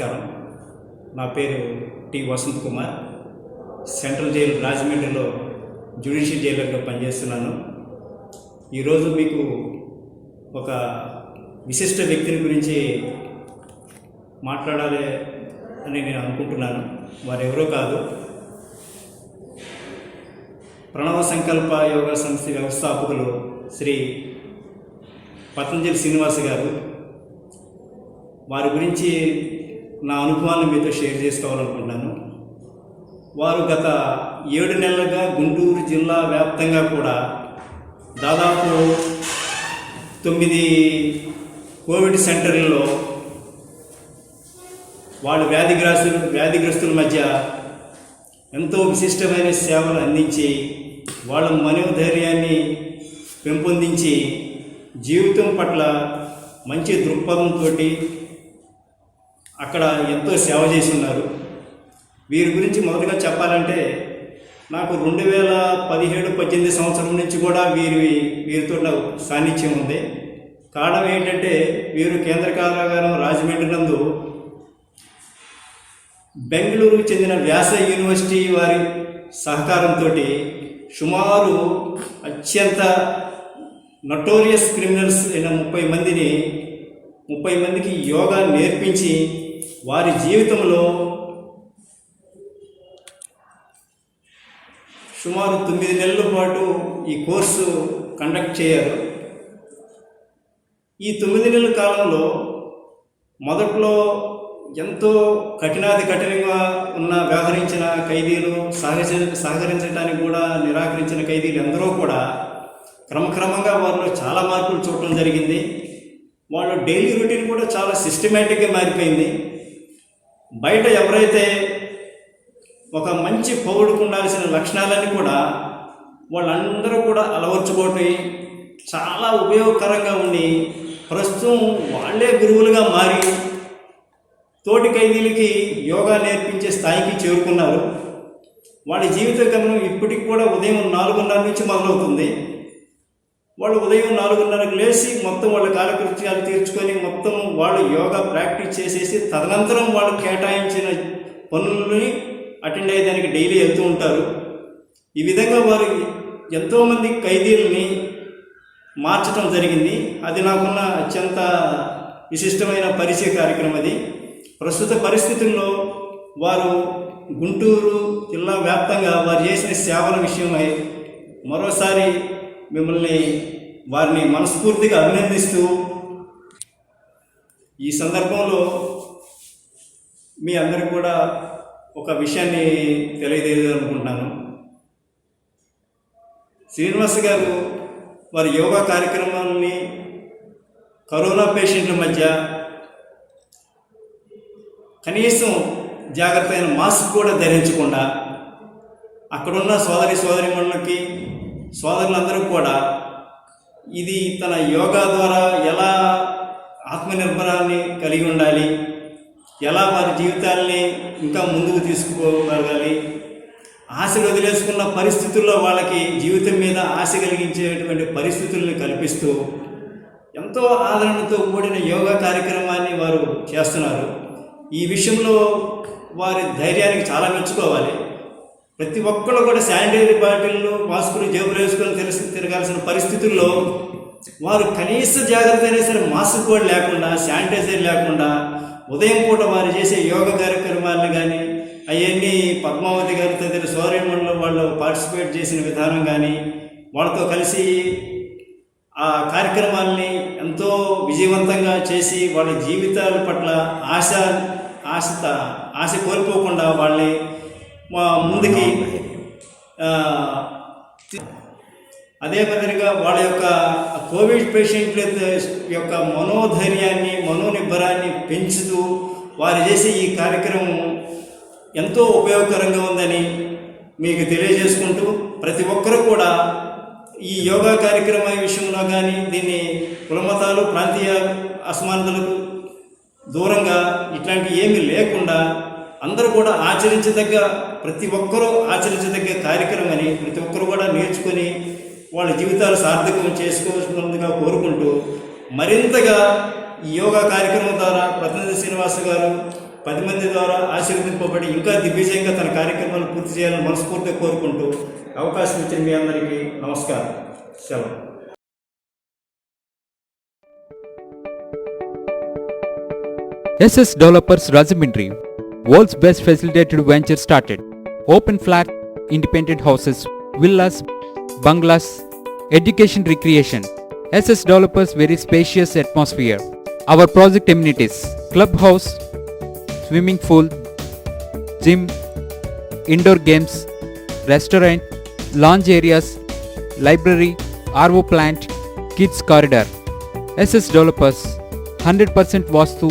నమస్కారం. నా పేరు T Vasanth Kumar. Central jail రాజమండ్రిలో జ్యుడిషియల్ జైలర్గా పనిచేస్తున్నాను. ఈరోజు మీకు ఒక విశిష్ట వ్యక్తిని గురించి మాట్లాడాలి అని నేను అనుకుంటున్నాను. వారెవరో కాదు. ప్రణవ సంకల్ప యోగా సంస్థ వ్యవస్థాపకులు శ్రీ పతంజలి శ్రీనివాస్ గారు. వారి గురించి నా అనుభవాన్ని మీతో షేర్ చేసుకోవాలనుకుంటున్నాను. వారు గత ఏడు నెలలుగా గుంటూరు జిల్లా వ్యాప్తంగా కూడా దాదాపు తొమ్మిది కోవిడ్ సెంటర్లలో వాళ్ళు వ్యాధిగ్రస్తులు వ్యాధిగ్రస్తుల మధ్య ఎంతో విశిష్టమైన సేవలు అందించి వాళ్ళ మనోధైర్యాన్ని పెంపొందించి జీవితం పట్ల మంచి దృక్పథంతో అక్కడ ఎంతో సేవ చేసి ఉన్నారు వీరి గురించి మొదటగా చెప్పాలంటే నాకు రెండు వేల పదిహేడు పద్దెనిమిది సంవత్సరం నుంచి కూడా వీరి వీరితో నాకు సాన్నిధ్యం ఉంది. కారణం ఏంటంటే వీరు కేంద్ర కారాగారం రాజమండ్రి నందు బెంగళూరుకు చెందిన వ్యాస యూనివర్సిటీ వారి సహకారంతో సుమారు అత్యంత నటోరియస్ క్రిమినల్స్ అయిన ముప్పై మందిని ముప్పై మందికి యోగా నేర్పించి వారి జీవితంలో సుమారు తొమ్మిది నెలల పాటు ఈ కోర్సు కండక్ట్ చేయారు. ఈ తొమ్మిది నెలల కాలంలో మొదట్లో ఎంతో కఠినాది కఠినంగా ఉన్న వ్యవహరించిన ఖైదీలు సహజ సహకరించడానికి కూడా నిరాకరించిన ఖైదీలు ఎందరో కూడా క్రమక్రమంగా వారిలో చాలా మార్పులు చూడటం జరిగింది. వాళ్ళ డైలీ రొటీన్ కూడా చాలా సిస్టమేటిక్గా మారిపోయింది. బయట ఎవరైతే ఒక మంచి పౌరుడికి ఉండాల్సిన లక్షణాలన్నీ కూడా వాళ్ళందరూ కూడా అలవర్చుకోవటం చాలా ఉపయోగకరంగా ఉండి ప్రస్తుతం వాళ్ళే గురువులుగా మారి తోటి ఖైదీలకి యోగా నేర్పించే స్థాయికి చేరుకున్నారు. వాళ్ళ జీవిత క్రమం ఇప్పటికి కూడా ఉదయం నాలుగున్నర నుంచి మొదలవుతుంది. వాళ్ళు ఉదయం నాలుగున్నరకు లేచి మొత్తం వాళ్ళ కాలకృత్యాలు తీర్చుకొని మొత్తం వాళ్ళు యోగా ప్రాక్టీస్ చేసేసి తదనంతరం వాళ్ళు కేటాయించిన పనులని అటెండ్ అయ్యేదానికి డైలీ వెళ్తూ ఉంటారు. ఈ విధంగా వారు ఎంతోమంది ఖైదీలని మార్చడం జరిగింది. అది నాకున్న అత్యంత విశిష్టమైన పరిచయ కార్యక్రమం అది. ప్రస్తుత పరిస్థితుల్లో వారు గుంటూరు జిల్లా వ్యాప్తంగా వారు చేసిన సేవల విషయమై మరోసారి మిమ్మల్ని వారిని మనస్ఫూర్తిగా అభినందిస్తూ ఈ సందర్భంలో మీ అందరికి కూడా ఒక విషయాన్ని తెలియజేయాలనుకుంటున్నాను. శ్రీనివాస్ గారు వారి యోగా కార్యక్రమాన్ని కరోనా పేషెంట్ల మధ్య కనీసం జాగ్రత్త అయిన మాస్క్ కూడా ధరించకుండా అక్కడున్న సోదరి సోదరిమణులకి సోదరులందరూ కూడా ఇది తన యోగా ద్వారా ఎలా ఆత్మనిర్భరాన్ని కలిగి ఉండాలి? ఎలా వారి జీవితాల్ని ఇంకా ముందుకు తీసుకుపోగలగాలి? ఆశలు వదిలేసుకున్న పరిస్థితుల్లో వాళ్ళకి జీవితం మీద ఆశ కలిగించేటువంటి పరిస్థితుల్ని కల్పిస్తూ ఎంతో ఆదరణతో కూడిన యోగా కార్యక్రమాన్ని వారు చేస్తున్నారు. ఈ విషయంలో వారి ధైర్యానికి చాలా మెచ్చుకోవాలి. ప్రతి ఒక్కళ్ళు కూడా శానిటరీ బాటిల్ను మాస్కులు జేబులు వేసుకొని తెలిసి తిరగాల్సిన పరిస్థితుల్లో వారు కనీస జాగ్రత్త అయినా సరే మాస్క్ కూడా లేకుండా శానిటైజర్ లేకుండా ఉదయం పూట వారు చేసే యోగ కార్యక్రమాలను కానీ అవన్నీ పద్మావతి గారి తదితర మండలం వాళ్ళు పార్టిసిపేట్ చేసిన విధానం కానీ వాళ్ళతో కలిసి ఆ కార్యక్రమాల్ని ఎంతో విజయవంతంగా చేసి వాళ్ళ జీవితాల పట్ల ఆశ ఆశత ఆశ కోల్పోకుండా వాళ్ళని మా ముందుకి అదే మాదిరిగా వాళ్ళ యొక్క కోవిడ్ పేషెంట్ల యొక్క మనోధైర్యాన్ని మనోనిబ్బరాన్ని పెంచుతూ వారు చేసే ఈ కార్యక్రమం ఎంతో ఉపయోగకరంగా ఉందని మీకు తెలియజేసుకుంటూ ప్రతి ఒక్కరూ కూడా ఈ యోగా కార్యక్రమం విషయంలో కానీ దీన్ని కులమతాలు ప్రాంతీయ అసమానతలకు దూరంగా ఇట్లాంటి ఏమీ లేకుండా అందరూ కూడా ఆచరించదగ్గ ప్రతి ఒక్కరూ ఆచరించదగ్గ కార్యక్రమం అని ప్రతి ఒక్కరు కూడా నేర్చుకొని వాళ్ళ జీవితాలు సార్థకం చేసుకోవాల్సినందుగా కోరుకుంటూ మరింతగా ఈ యోగా కార్యక్రమం ద్వారా ప్రతినిధి శ్రీనివాస్ గారు పది మంది ద్వారా ఆశీర్వదింపబడి ఇంకా దిగ్విజయంగా తన కార్యక్రమాలు పూర్తి చేయాలని మనస్ఫూర్తిగా కోరుకుంటూ అవకాశం ఇచ్చిన మీ అందరికీ నమస్కారం సెలవు SS developers Rajahmundry world's best facilitated venture started. Open flat, independent houses, villas, bungalows, education recreation. SS Developers very spacious atmosphere. Our project amenities, clubhouse, swimming pool, gym, indoor games, restaurant, lounge areas, library, RO plant, kids corridor. SS Developers, 100% Vastu